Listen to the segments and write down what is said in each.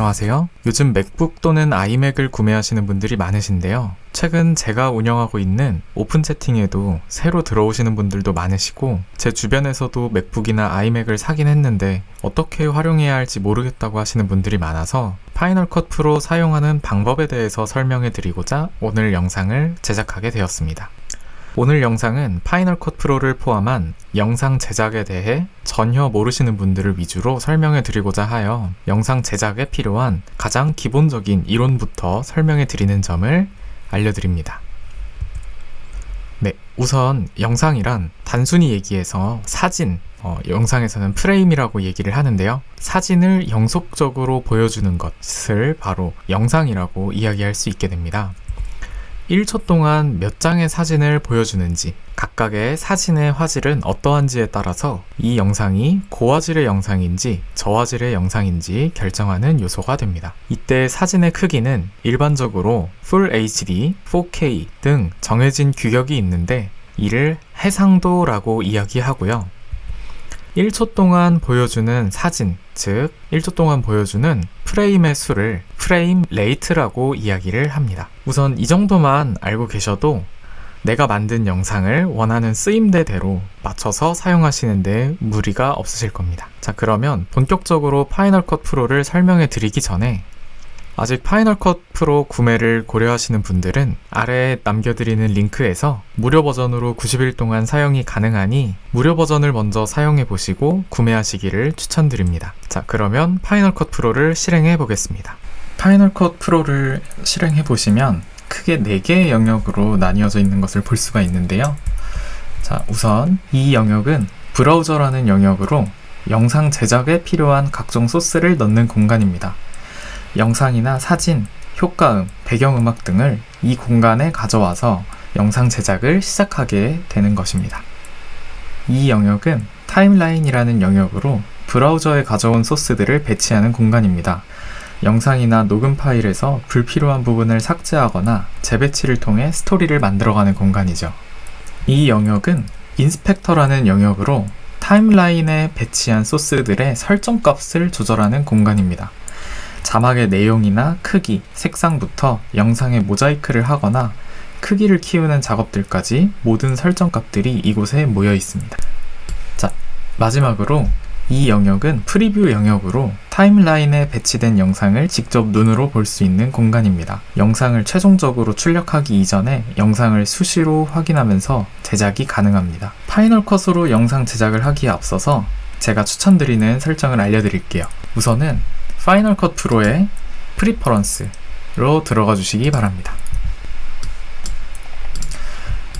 안녕하세요. 요즘 맥북 또는 아이맥을 구매하시는 분들이 많으신데요. 최근 제가 운영하고 있는 오픈 채팅에도 새로 들어오시는 분들도 많으시고, 제 주변에서도 맥북이나 아이맥을 사긴 했는데, 어떻게 활용해야 할지 모르겠다고 하시는 분들이 많아서, 파이널 컷 프로 사용하는 방법에 대해서 설명해 드리고자 오늘 영상을 제작하게 되었습니다. 오늘 영상은 파이널 컷 프로를 포함한 영상 제작에 대해 전혀 모르시는 분들을 위주로 설명해 드리고자 하여 영상 제작에 필요한 가장 기본적인 이론부터 설명해 드리는 점을 알려드립니다. 네, 우선 영상이란 단순히 얘기해서 사진, 어, 영상에서는 프레임이라고 얘기를 하는데요. 사진을 영속적으로 보여주는 것을 바로 영상이라고 이야기할 수 있게 됩니다. 1초 동안 몇 장의 사진을 보여주는지, 각각의 사진의 화질은 어떠한지에 따라서 이 영상이 고화질의 영상인지 저화질의 영상인지 결정하는 요소가 됩니다. 이때 사진의 크기는 일반적으로 Full HD, 4K 등 정해진 규격이 있는데 이를 해상도라고 이야기하고요. 1초 동안 보여주는 사진, 즉 1초 동안 보여주는 프레임의 수를 프레임 레이트라고 이야기를 합니다. 우선 이 정도만 알고 계셔도 내가 만든 영상을 원하는 쓰임대대로 맞춰서 사용하시는데 무리가 없으실 겁니다. 자, 그러면 본격적으로 파이널 컷 프로를 설명해 드리기 전에 아직 파이널 컷 프로 구매를 고려하시는 분들은 아래에 남겨드리는 링크에서 무료 버전으로 90일 동안 사용이 가능하니 무료 버전을 먼저 사용해 보시고 구매하시기를 추천드립니다. 자, 그러면 파이널 컷 프로를 실행해 보겠습니다. 파이널 컷 프로를 실행해 보시면 크게 4개의 영역으로 나뉘어져 있는 것을 볼 수가 있는데요. 자, 우선 이 영역은 브라우저라는 영역으로 영상 제작에 필요한 각종 소스를 넣는 공간입니다. 영상이나 사진, 효과음, 배경음악 등을 이 공간에 가져와서 영상 제작을 시작하게 되는 것입니다. 이 영역은 타임라인이라는 영역으로 브라우저에 가져온 소스들을 배치하는 공간입니다. 영상이나 녹음 파일에서 불필요한 부분을 삭제하거나 재배치를 통해 스토리를 만들어가는 공간이죠. 이 영역은 인스펙터라는 영역으로 타임라인에 배치한 소스들의 설정 값을 조절하는 공간입니다. 자막의 내용이나 크기, 색상부터 영상에 모자이크를 하거나 크기를 키우는 작업들까지 모든 설정 값들이 이곳에 모여 있습니다. 자, 마지막으로 이 영역은 프리뷰 영역으로 타임라인에 배치된 영상을 직접 눈으로 볼 수 있는 공간입니다. 영상을 최종적으로 출력하기 이전에 영상을 수시로 확인하면서 제작이 가능합니다. 파이널 컷으로 영상 제작을 하기에 앞서서 제가 추천드리는 설정을 알려드릴게요. 우선은 파이널 컷 프로의 프리퍼런스로 들어가 주시기 바랍니다.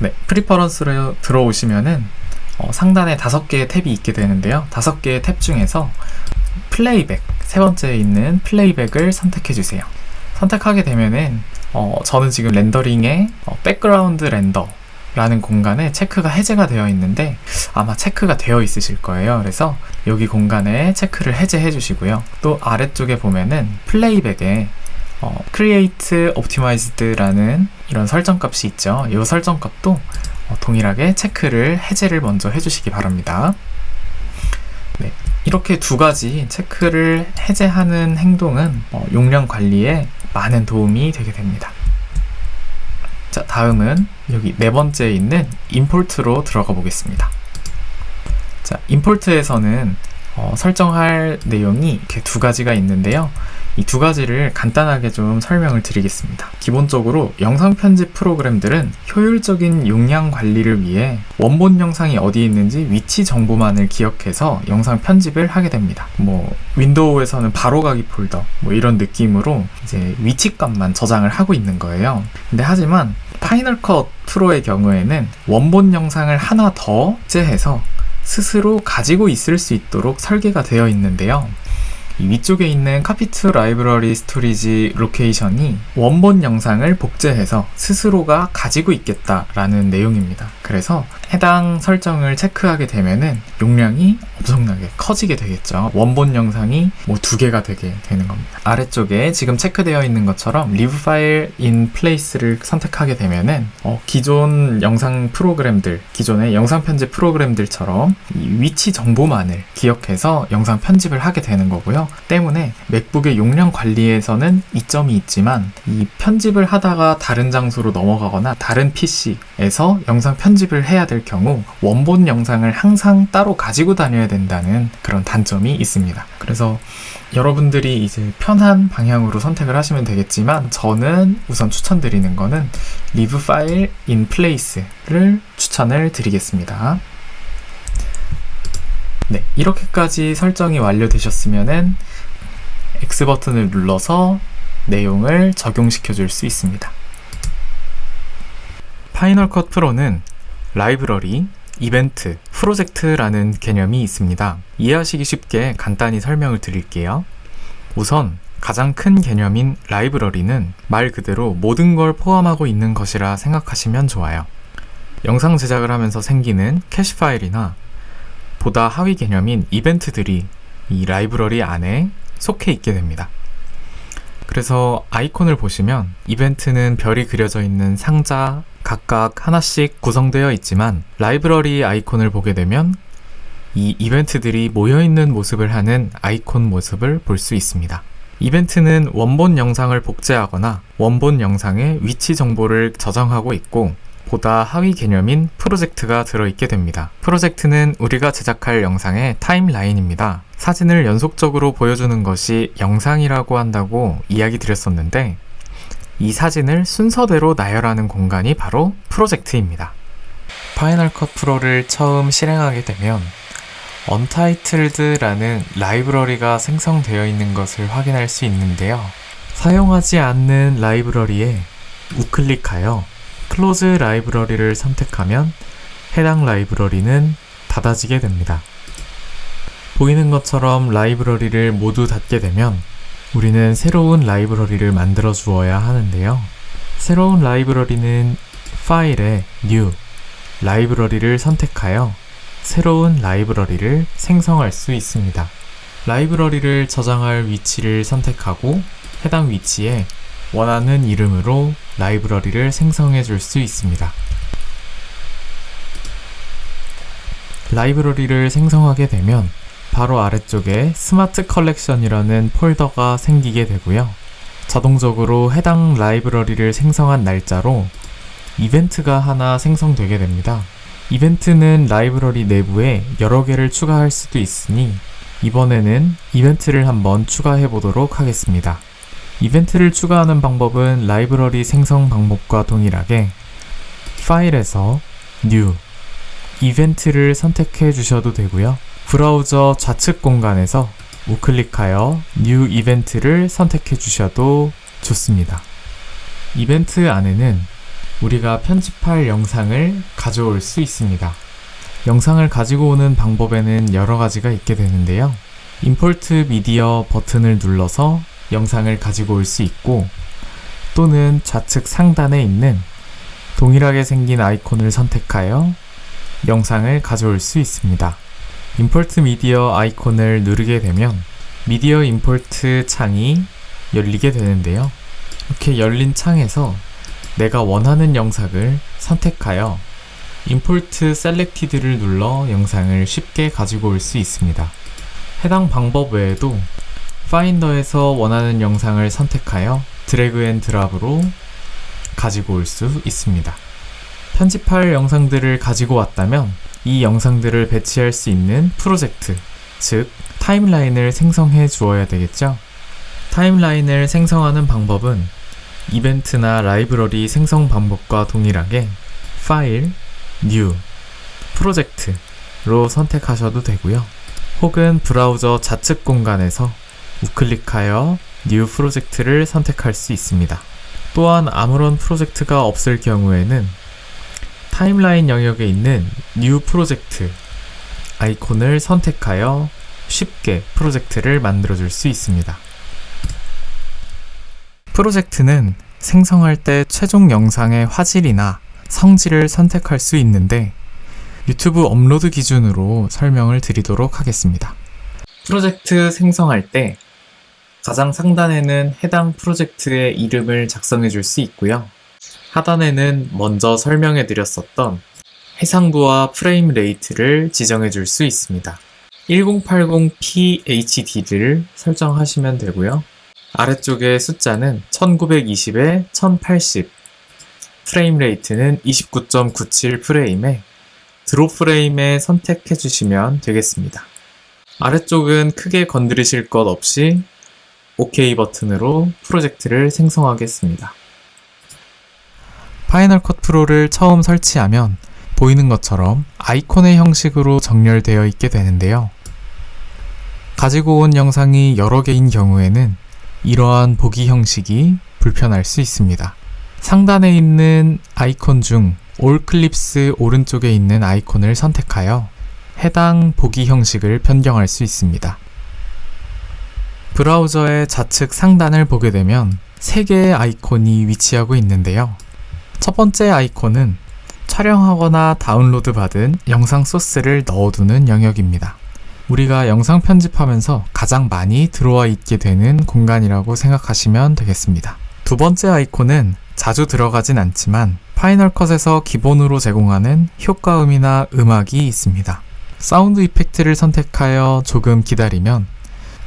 네, 프리퍼런스로 들어오시면은 어, 상단에 다섯 개의 탭이 있게 되는데요. 다섯 개의 탭 중에서 플레이백, 세 번째에 있는 플레이백을 선택해 주세요. 선택하게 되면은 어, 저는 지금 렌더링에 어, 백그라운드 렌더 라는 공간에 체크가 해제가 되어 있는데 아마 체크가 되어 있으실 거예요. 그래서 여기 공간에 체크를 해제해 주시고요. 또 아래쪽에 보면은 플레이백에 어, Create Optimized라는 이런 설정 값이 있죠. 이 설정 값도 어, 동일하게 체크를 해제를 먼저 해주시기 바랍니다. 네, 이렇게 두 가지 체크를 해제하는 행동은 어, 용량 관리에 많은 도움이 되게 됩니다. 자, 다음은 여기 네 번째에 있는 임포트로 들어가 보겠습니다. 자, 임포트에서는 어, 설정할 내용이 이렇게 두 가지가 있는데요. 이 두 가지를 간단하게 좀 설명을 드리겠습니다. 기본적으로 영상 편집 프로그램들은 효율적인 용량 관리를 위해 원본 영상이 어디 있는지 위치 정보만을 기억해서 영상 편집을 하게 됩니다. 뭐 윈도우에서는 바로가기 폴더 뭐 이런 느낌으로 이제 위치값만 저장을 하고 있는 거예요. 근데 하지만 파이널 컷 프로의 경우에는 원본 영상을 하나 더 째해서 스스로 가지고 있을 수 있도록 설계가 되어 있는데요. 위쪽에 있는 카피트 라이브러리 스토리지 로케이션이 원본 영상을 복제해서 스스로가 가지고 있겠다라는 내용입니다. 그래서 해당 설정을 체크하게 되면은 용량이 엄청나게 커지게 되겠죠. 원본 영상이 뭐 두 개가 되게 되는 겁니다. 아래쪽에 지금 체크되어 있는 것처럼 리브 파일 인 플레이스를 선택하게 되면은 어, 기존 영상 프로그램들, 기존의 영상 편집 프로그램들처럼 이 위치 정보만을 기억해서 영상 편집을 하게 되는 거고요. 때문에 맥북의 용량 관리에서는 이점이 있지만 이 편집을 하다가 다른 장소로 넘어가거나 다른 PC에서 영상 편집을 해야 될 경우 원본 영상을 항상 따로 가지고 다녀야 된다는 그런 단점이 있습니다. 그래서 여러분들이 이제 편한 방향으로 선택을 하시면 되겠지만 저는 우선 추천드리는 거는 리브 파일 인 플레이스를 추천을 드리겠습니다. 네, 이렇게까지 설정이 완료되셨으면은 X 버튼을 눌러서 내용을 적용시켜 줄 수 있습니다. 파이널 컷 프로는 라이브러리, 이벤트, 프로젝트라는 개념이 있습니다. 이해하시기 쉽게 간단히 설명을 드릴게요. 우선 가장 큰 개념인 라이브러리는 말 그대로 모든 걸 포함하고 있는 것이라 생각하시면 좋아요. 영상 제작을 하면서 생기는 캐시 파일이나 보다 하위 개념인 이벤트들이 이 라이브러리 안에 속해 있게 됩니다. 그래서 아이콘을 보시면 이벤트는 별이 그려져 있는 상자 각각 하나씩 구성되어 있지만 라이브러리 아이콘을 보게 되면 이 이벤트들이 모여있는 모습을 하는 아이콘 모습을 볼 수 있습니다. 이벤트는 원본 영상을 복제하거나 원본 영상의 위치 정보를 저장하고 있고 보다 하위 개념인 프로젝트가 들어있게 됩니다. 프로젝트는 우리가 제작할 영상의 타임라인입니다. 사진을 연속적으로 보여주는 것이 영상이라고 한다고 이야기 드렸었는데 이 사진을 순서대로 나열하는 공간이 바로 프로젝트입니다. 파이널 컷 프로를 처음 실행하게 되면 Untitled라는 라이브러리가 생성되어 있는 것을 확인할 수 있는데요. 사용하지 않는 라이브러리에 우클릭하여 Close 라이브러리를 선택하면 해당 라이브러리는 닫아지게 됩니다. 보이는 것처럼 라이브러리를 모두 닫게 되면 우리는 새로운 라이브러리를 만들어 주어야 하는데요. 새로운 라이브러리는 파일에 New 라이브러리를 선택하여 새로운 라이브러리를 생성할 수 있습니다. 라이브러리를 저장할 위치를 선택하고 해당 위치에 원하는 이름으로 라이브러리를 생성해 줄 수 있습니다. 라이브러리를 생성하게 되면 바로 아래쪽에 스마트 컬렉션이라는 폴더가 생기게 되고요. 자동적으로 해당 라이브러리를 생성한 날짜로 이벤트가 하나 생성되게 됩니다. 이벤트는 라이브러리 내부에 여러 개를 추가할 수도 있으니 이번에는 이벤트를 한번 추가해 보도록 하겠습니다. 이벤트를 추가하는 방법은 라이브러리 생성 방법과 동일하게 파일에서 New 이벤트를 선택해 주셔도 되고요. 브라우저 좌측 공간에서 우클릭하여 New 이벤트를 선택해 주셔도 좋습니다. 이벤트 안에는 우리가 편집할 영상을 가져올 수 있습니다. 영상을 가지고 오는 방법에는 여러 가지가 있게 되는데요. 임포트 미디어 버튼을 눌러서 영상을 가지고 올 수 있고 또는 좌측 상단에 있는 동일하게 생긴 아이콘을 선택하여 영상을 가져올 수 있습니다. 임포트 미디어 아이콘을 누르게 되면 미디어 임포트 창이 열리게 되는데요. 이렇게 열린 창에서 내가 원하는 영상을 선택하여 임포트 셀렉티드를 눌러 영상을 쉽게 가지고 올 수 있습니다. 해당 방법 외에도 파인더에서 원하는 영상을 선택하여 드래그 앤 드랍으로 가지고 올 수 있습니다. 편집할 영상들을 가지고 왔다면 이 영상들을 배치할 수 있는 프로젝트, 즉 타임라인을 생성해 주어야 되겠죠. 타임라인을 생성하는 방법은 이벤트나 라이브러리 생성 방법과 동일하게 파일, 뉴, 프로젝트로 선택하셔도 되고요. 혹은 브라우저 좌측 공간에서 우클릭하여 뉴 프로젝트를 선택할 수 있습니다. 또한 아무런 프로젝트가 없을 경우에는 타임라인 영역에 있는 뉴 프로젝트 아이콘을 선택하여 쉽게 프로젝트를 만들어 줄 수 있습니다. 프로젝트는 생성할 때 최종 영상의 화질이나 성질을 선택할 수 있는데 유튜브 업로드 기준으로 설명을 드리도록 하겠습니다. 프로젝트 생성할 때 가장 상단에는 해당 프로젝트의 이름을 작성해 줄 수 있고요. 하단에는 먼저 설명해 드렸었던 해상도와 프레임 레이트를 지정해 줄 수 있습니다. 1080pHD를 설정하시면 되고요. 아래쪽에 숫자는 1920에 1080, 프레임 레이트는 29.97 프레임에 드롭 프레임에 선택해 주시면 되겠습니다. 아래쪽은 크게 건드리실 것 없이 OK 버튼으로 프로젝트를 생성하겠습니다. 파이널 컷 프로를 처음 설치하면 보이는 것처럼 아이콘의 형식으로 정렬되어 있게 되는데요. 가지고 온 영상이 여러 개인 경우에는 이러한 보기 형식이 불편할 수 있습니다. 상단에 있는 아이콘 중 올 클립스 오른쪽에 있는 아이콘을 선택하여 해당 보기 형식을 변경할 수 있습니다. 브라우저의 좌측 상단을 보게 되면 3개의 아이콘이 위치하고 있는데요. 첫 번째 아이콘은 촬영하거나 다운로드 받은 영상 소스를 넣어두는 영역입니다. 우리가 영상 편집하면서 가장 많이 들어와 있게 되는 공간이라고 생각하시면 되겠습니다. 두 번째 아이콘은 자주 들어가진 않지만 파이널 컷에서 기본으로 제공하는 효과음이나 음악이 있습니다. 사운드 이펙트를 선택하여 조금 기다리면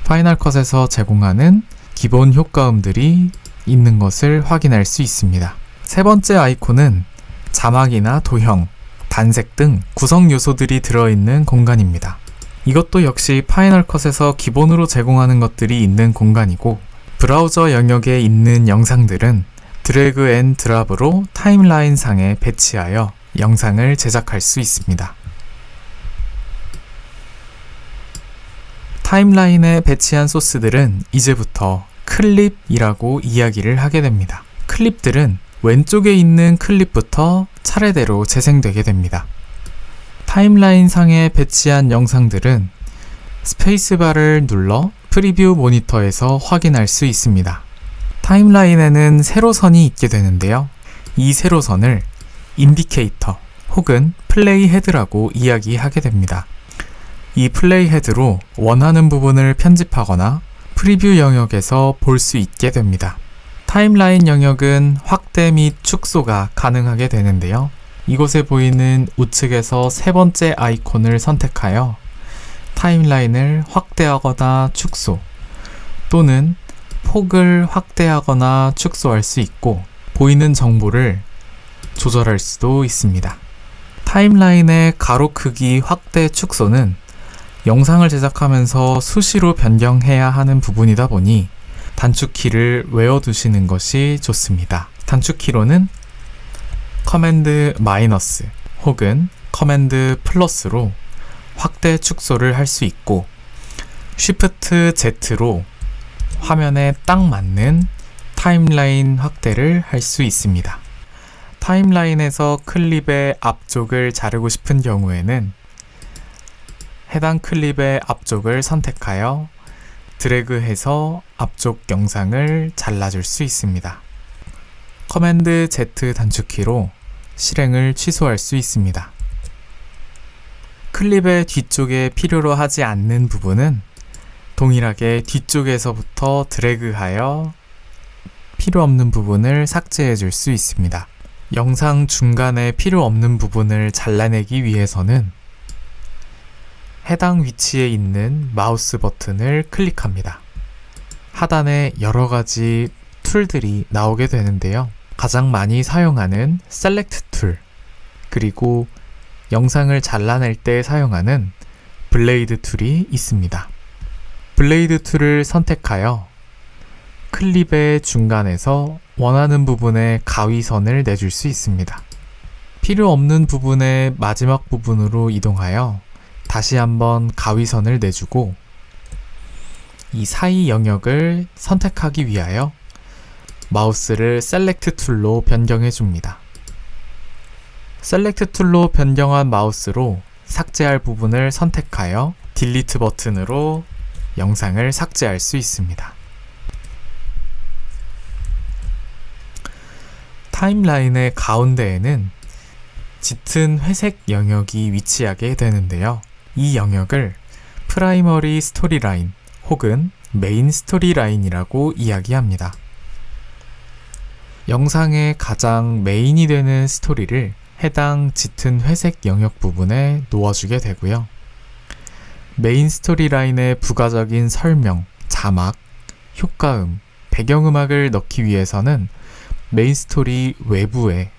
파이널 컷에서 제공하는 기본 효과음들이 있는 것을 확인할 수 있습니다. 세 번째 아이콘은 자막이나 도형, 단색 등 구성 요소들이 들어있는 공간입니다. 이것도 역시 파이널 컷에서 기본으로 제공하는 것들이 있는 공간이고 브라우저 영역에 있는 영상들은 드래그 앤 드랍으로 타임라인 상에 배치하여 영상을 제작할 수 있습니다. 타임라인에 배치한 소스들은 이제부터 클립이라고 이야기를 하게 됩니다. 클립들은 왼쪽에 있는 클립부터 차례대로 재생되게 됩니다. 타임라인 상에 배치한 영상들은 스페이스바를 눌러 프리뷰 모니터에서 확인할 수 있습니다. 타임라인에는 세로선이 있게 되는데요. 이 세로선을 인디케이터 혹은 플레이 헤드라고 이야기하게 됩니다. 이 플레이 헤드로 원하는 부분을 편집하거나 프리뷰 영역에서 볼 수 있게 됩니다. 타임라인 영역은 확대 및 축소가 가능하게 되는데요. 이곳에 보이는 우측에서 세 번째 아이콘을 선택하여 타임라인을 확대하거나 축소 또는 폭을 확대하거나 축소할 수 있고 보이는 정보를 조절할 수도 있습니다. 타임라인의 가로 크기 확대 축소는 영상을 제작하면서 수시로 변경해야 하는 부분이다 보니 단축키를 외워두시는 것이 좋습니다. 단축키로는 커맨드 마이너스 혹은 커맨드 플러스로 확대 축소를 할 수 있고 쉬프트 Z로 화면에 딱 맞는 타임라인 확대를 할 수 있습니다. 타임라인에서 클립의 앞쪽을 자르고 싶은 경우에는 해당 클립의 앞쪽을 선택하여 드래그해서 앞쪽 영상을 잘라줄 수 있습니다. 커맨드 Z 단축키로 실행을 취소할 수 있습니다. 클립의 뒤쪽에 필요로 하지 않는 부분은 동일하게 뒤쪽에서부터 드래그하여 필요 없는 부분을 삭제해 줄 수 있습니다. 영상 중간에 필요 없는 부분을 잘라내기 위해서는 해당 위치에 있는 마우스 버튼을 클릭합니다. 하단에 여러 가지 툴들이 나오게 되는데요. 가장 많이 사용하는 셀렉트 툴, 그리고 영상을 잘라낼 때 사용하는 블레이드 툴이 있습니다. 블레이드 툴을 선택하여 클립의 중간에서 원하는 부분에 가위선을 내줄 수 있습니다. 필요 없는 부분의 마지막 부분으로 이동하여 다시 한번 가위선을 내주고 이 사이 영역을 선택하기 위하여 마우스를 셀렉트 툴로 변경해 줍니다. 셀렉트 툴로 변경한 마우스로 삭제할 부분을 선택하여 딜리트 버튼으로 영상을 삭제할 수 있습니다. 타임라인의 가운데에는 짙은 회색 영역이 위치하게 되는데요. 이 영역을 프라이머리 스토리라인 혹은 메인 스토리라인이라고 이야기합니다. 영상의 가장 메인이 되는 스토리를 해당 짙은 회색 영역 부분에 놓아주게 되고요. 메인 스토리라인의 부가적인 설명, 자막, 효과음, 배경음악을 넣기 위해서는 메인 스토리 외부에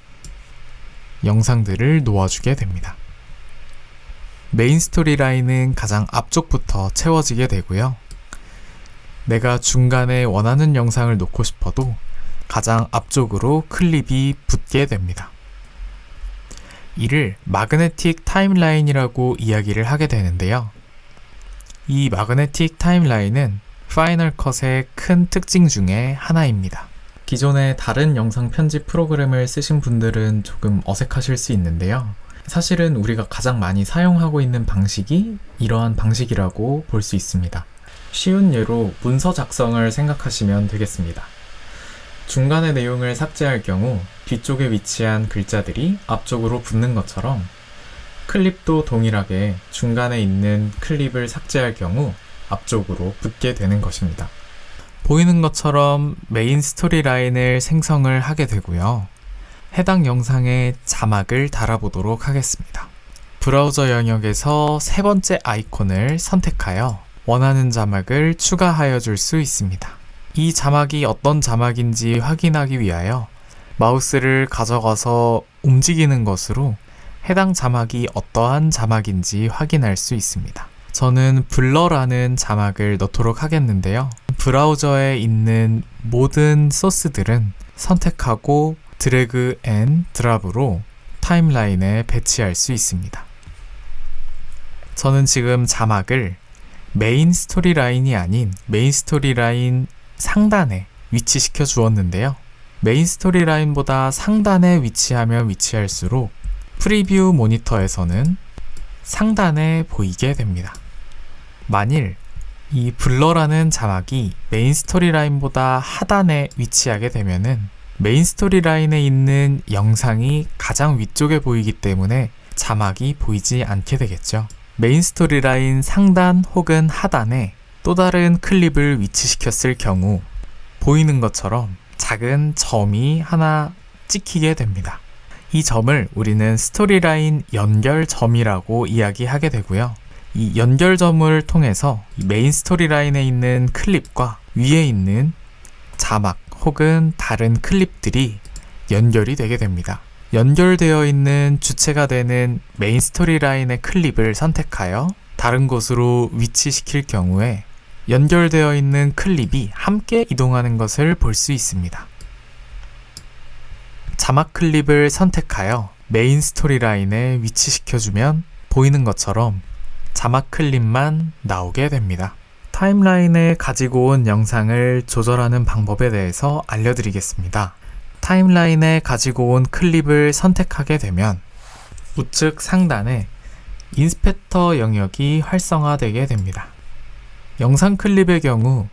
영상들을 놓아주게 됩니다. 메인 스토리 라인은 가장 앞쪽부터 채워지게 되고요. 내가 중간에 원하는 영상을 놓고 싶어도 가장 앞쪽으로 클립이 붙게 됩니다. 이를 마그네틱 타임라인이라고 이야기를 하게 되는데요. 이 마그네틱 타임라인은 파이널 컷의 큰 특징 중에 하나입니다. 기존의 다른 영상 편집 프로그램을 쓰신 분들은 조금 어색하실 수 있는데요. 사실은 우리가 가장 많이 사용하고 있는 방식이 이러한 방식이라고 볼 수 있습니다. 쉬운 예로 문서 작성을 생각하시면 되겠습니다. 중간의 내용을 삭제할 경우 뒤쪽에 위치한 글자들이 앞쪽으로 붙는 것처럼 클립도 동일하게 중간에 있는 클립을 삭제할 경우 앞쪽으로 붙게 되는 것입니다. 보이는 것처럼 메인 스토리 라인을 생성을 하게 되고요. 해당 영상에 자막을 달아보도록 하겠습니다. 브라우저 영역에서 세 번째 아이콘을 선택하여 원하는 자막을 추가하여 줄 수 있습니다. 이 자막이 어떤 자막인지 확인하기 위하여 마우스를 가져가서 움직이는 것으로 해당 자막이 어떠한 자막인지 확인할 수 있습니다. 저는 블러라는 자막을 넣도록 하겠는데요. 브라우저에 있는 모든 소스들은 선택하고 드래그 앤 드랍으로 타임라인에 배치할 수 있습니다. 저는 지금 자막을 메인 스토리 라인이 아닌 메인 스토리 라인 상단에 위치시켜 주었는데요. 메인 스토리 라인보다 상단에 위치하면 위치할수록 프리뷰 모니터에서는 상단에 보이게 됩니다. 만일 이 블러라는 자막이 메인 스토리 라인보다 하단에 위치하게 되면은 메인 스토리 라인에 있는 영상이 가장 위쪽에 보이기 때문에 자막이 보이지 않게 되겠죠. 메인 스토리 라인 상단 혹은 하단에 또 다른 클립을 위치시켰을 경우 보이는 것처럼 작은 점이 하나 찍히게 됩니다. 이 점을 우리는 스토리 라인 연결점이라고 이야기하게 되고요. 이 연결점을 통해서 메인 스토리 라인에 있는 클립과 위에 있는 자막 혹은 다른 클립들이 연결이 되게 됩니다. 연결되어 있는 주체가 되는 메인 스토리 라인의 클립을 선택하여 다른 곳으로 위치시킬 경우에 연결되어 있는 클립이 함께 이동하는 것을 볼 수 있습니다. 자막 클립을 선택하여 메인 스토리 라인에 위치시켜주면 보이는 것처럼 자막 클립만 나오게 됩니다. 타임라인에 가지고 온 영상을 조절하는 방법에 대해서 알려드리겠습니다. 타임라인에 가지고 온 클립을 선택하게 되면 우측 상단에 인스펙터 영역이 활성화되게 됩니다. 영상 클립의 경우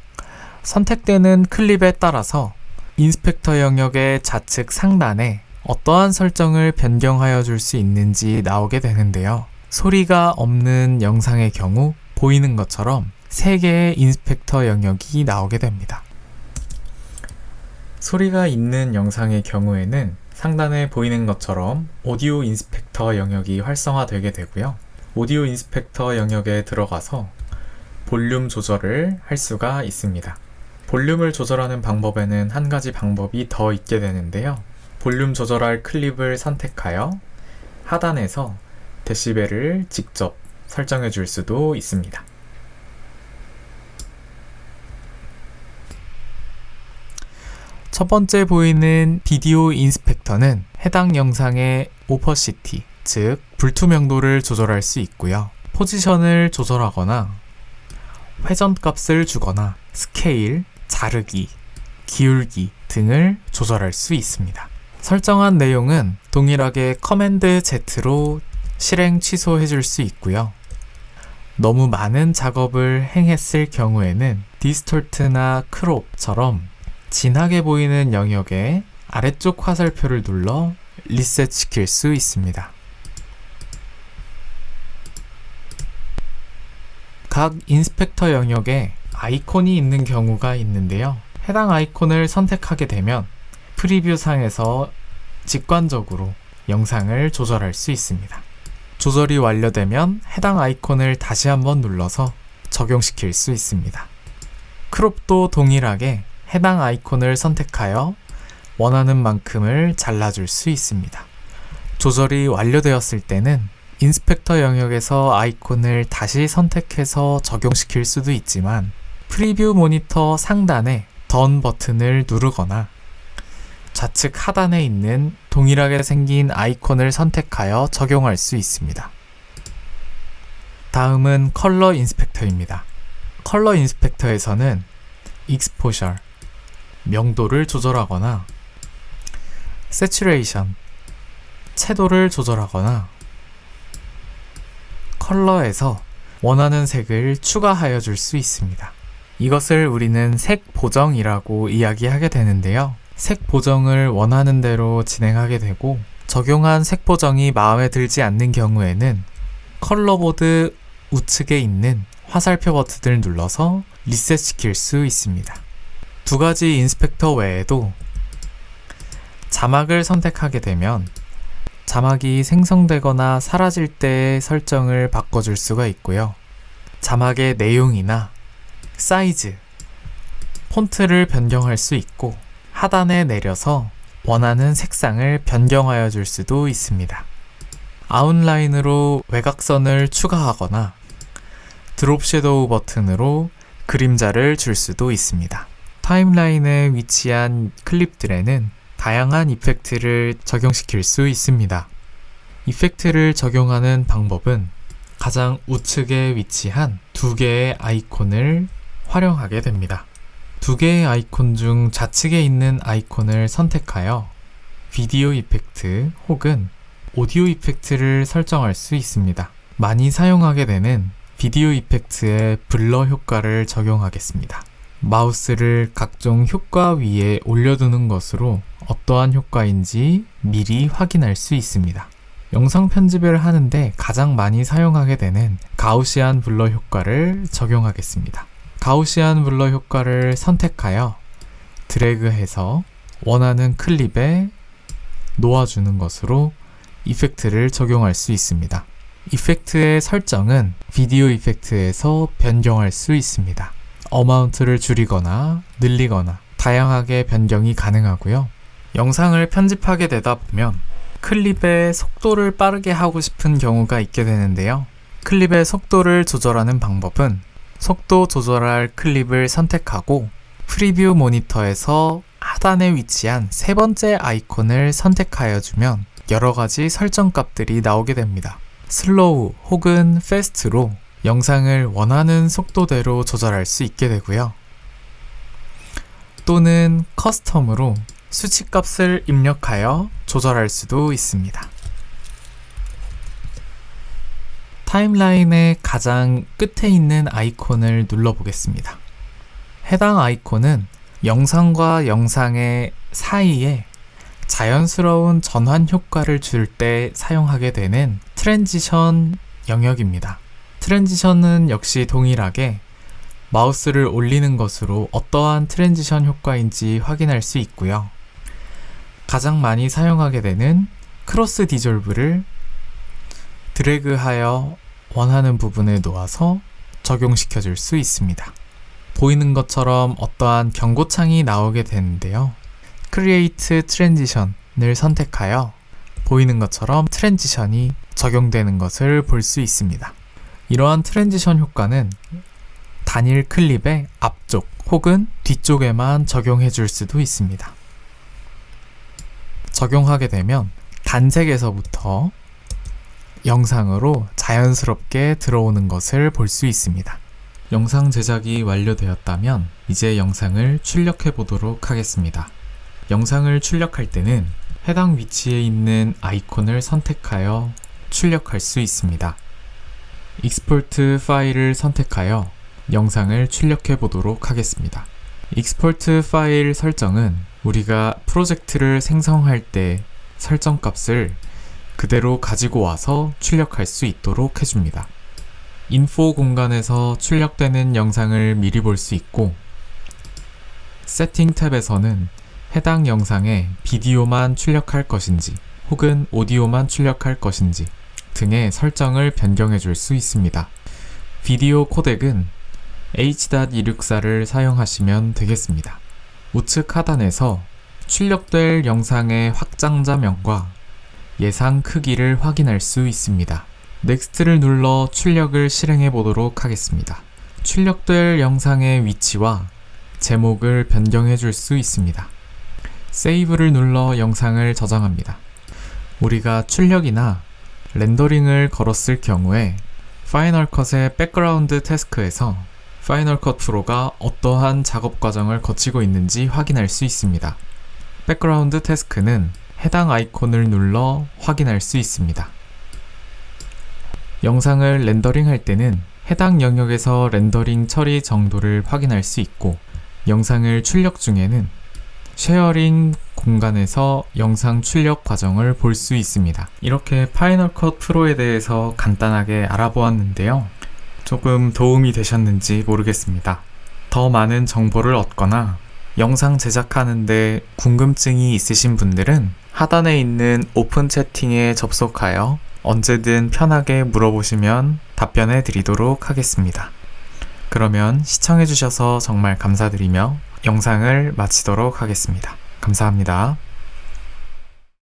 선택되는 클립에 따라서 인스펙터 영역의 좌측 상단에 어떠한 설정을 변경하여 줄 수 있는지 나오게 되는데요. 소리가 없는 영상의 경우 보이는 것처럼 3개의 인스펙터 영역이 나오게 됩니다. 소리가 있는 영상의 경우에는 상단에 보이는 것처럼 오디오 인스펙터 영역이 활성화되게 되고요. 오디오 인스펙터 영역에 들어가서 볼륨 조절을 할 수가 있습니다. 볼륨을 조절하는 방법에는 한 가지 방법이 더 있게 되는데요. 볼륨 조절할 클립을 선택하여 하단에서 데시벨을 직접 설정해 줄 수도 있습니다. 첫 번째 보이는 비디오 인스펙터는 해당 영상의 오퍼시티, 즉 불투명도를 조절할 수 있고요. 포지션을 조절하거나 회전 값을 주거나 스케일, 자르기, 기울기 등을 조절할 수 있습니다. 설정한 내용은 동일하게 커맨드 Z로 실행 취소해 줄 수 있고요. 너무 많은 작업을 행했을 경우에는 디스톨트나 크롭처럼 진하게 보이는 영역에 아래쪽 화살표를 눌러 리셋 시킬 수 있습니다. 각 인스펙터 영역에 아이콘이 있는 경우가 있는데요. 해당 아이콘을 선택하게 되면 프리뷰 상에서 직관적으로 영상을 조절할 수 있습니다. 조절이 완료되면 해당 아이콘을 다시 한번 눌러서 적용시킬 수 있습니다. 크롭도 동일하게 해당 아이콘을 선택하여 원하는 만큼을 잘라줄 수 있습니다. 조절이 완료되었을 때는 인스펙터 영역에서 아이콘을 다시 선택해서 적용시킬 수도 있지만 프리뷰 모니터 상단에 던 버튼을 누르거나 좌측 하단에 있는 동일하게 생긴 아이콘을 선택하여 적용할 수 있습니다. 다음은 컬러 인스펙터입니다. 컬러 인스펙터에서는 익스포셜, 명도를 조절하거나 세츄레이션, 채도를 조절하거나 컬러에서 원하는 색을 추가하여 줄 수 있습니다. 이것을 우리는 색 보정이라고 이야기하게 되는데요. 색 보정을 원하는 대로 진행하게 되고 적용한 색 보정이 마음에 들지 않는 경우에는 컬러보드 우측에 있는 화살표 버튼을 눌러서 리셋시킬 수 있습니다. 두 가지 인스펙터 외에도 자막을 선택하게 되면 자막이 생성되거나 사라질 때의 설정을 바꿔줄 수가 있고요. 자막의 내용이나 사이즈, 폰트를 변경할 수 있고 하단에 내려서 원하는 색상을 변경하여 줄 수도 있습니다. 아웃라인으로 외곽선을 추가하거나 드롭 섀도우 버튼으로 그림자를 줄 수도 있습니다. 타임라인에 위치한 클립들에는 다양한 이펙트를 적용시킬 수 있습니다. 이펙트를 적용하는 방법은 가장 우측에 위치한 두 개의 아이콘을 활용하게 됩니다. 두 개의 아이콘 중 좌측에 있는 아이콘을 선택하여 비디오 이펙트 혹은 오디오 이펙트를 설정할 수 있습니다. 많이 사용하게 되는 비디오 이펙트의 블러 효과를 적용하겠습니다. 마우스를 각종 효과 위에 올려두는 것으로 어떠한 효과인지 미리 확인할 수 있습니다. 영상 편집을 하는데 가장 많이 사용하게 되는 가우시안 블러 효과를 적용하겠습니다. 가우시안 블러 효과를 선택하여 드래그해서 원하는 클립에 놓아주는 것으로 이펙트를 적용할 수 있습니다. 이펙트의 설정은 비디오 이펙트에서 변경할 수 있습니다. 어마운트를 줄이거나 늘리거나 다양하게 변경이 가능하고요. 영상을 편집하게 되다 보면 클립의 속도를 빠르게 하고 싶은 경우가 있게 되는데요. 클립의 속도를 조절하는 방법은 속도 조절할 클립을 선택하고 프리뷰 모니터에서 하단에 위치한 세 번째 아이콘을 선택하여 주면 여러 가지 설정 값들이 나오게 됩니다. 슬로우 혹은 패스트로 영상을 원하는 속도대로 조절할 수 있게 되고요. 또는 커스텀으로 수치값을 입력하여 조절할 수도 있습니다. 타임라인의 가장 끝에 있는 아이콘을 눌러보겠습니다. 해당 아이콘은 영상과 영상의 사이에 자연스러운 전환 효과를 줄 때 사용하게 되는 트랜지션 영역입니다. 트랜지션은 역시 동일하게 마우스를 올리는 것으로 어떠한 트랜지션 효과인지 확인할 수 있고요. 가장 많이 사용하게 되는 크로스 디졸브를 드래그하여 원하는 부분에 놓아서 적용시켜 줄 수 있습니다. 보이는 것처럼 어떠한 경고창이 나오게 되는데요. Create Transition을 선택하여 보이는 것처럼 트랜지션이 적용되는 것을 볼 수 있습니다. 이러한 트랜지션 효과는 단일 클립의 앞쪽 혹은 뒤쪽에만 적용해 줄 수도 있습니다. 적용하게 되면 단색에서부터 영상으로 자연스럽게 들어오는 것을 볼 수 있습니다. 영상 제작이 완료되었다면 이제 영상을 출력해 보도록 하겠습니다. 영상을 출력할 때는 해당 위치에 있는 아이콘을 선택하여 출력할 수 있습니다. 익스포트 파일을 선택하여 영상을 출력해 보도록 하겠습니다. 익스포트 파일 설정은 우리가 프로젝트를 생성할 때 설정 값을 그대로 가지고 와서 출력할 수 있도록 해줍니다. 인포 공간에서 출력되는 영상을 미리 볼 수 있고 세팅 탭에서는 해당 영상에 비디오만 출력할 것인지 혹은 오디오만 출력할 것인지 등의 설정을 변경해 줄 수 있습니다. 비디오 코덱은 H.264를 사용하시면 되겠습니다. 우측 하단에서 출력될 영상의 확장자명과 예상 크기를 확인할 수 있습니다. 넥스트를 눌러 출력을 실행해 보도록 하겠습니다. 출력될 영상의 위치와 제목을 변경해 줄 수 있습니다. 세이브를 눌러 영상을 저장합니다. 우리가 출력이나 렌더링을 걸었을 경우에 파이널 컷의 백그라운드 태스크에서 파이널 컷 프로가 어떠한 작업 과정을 거치고 있는지 확인할 수 있습니다. 백그라운드 태스크는 해당 아이콘을 눌러 확인할 수 있습니다. 영상을 렌더링 할 때는 해당 영역에서 렌더링 처리 정도를 확인할 수 있고 영상을 출력 중에는 쉐어링 공간에서 영상 출력 과정을 볼 수 있습니다. 이렇게 파이널 컷 프로에 대해서 간단하게 알아보았는데요. 조금 도움이 되셨는지 모르겠습니다. 더 많은 정보를 얻거나 영상 제작하는데 궁금증이 있으신 분들은 하단에 있는 오픈 채팅에 접속하여 언제든 편하게 물어보시면 답변해 드리도록 하겠습니다. 그러면 시청해주셔서 정말 감사드리며 영상을 마치도록 하겠습니다. 감사합니다.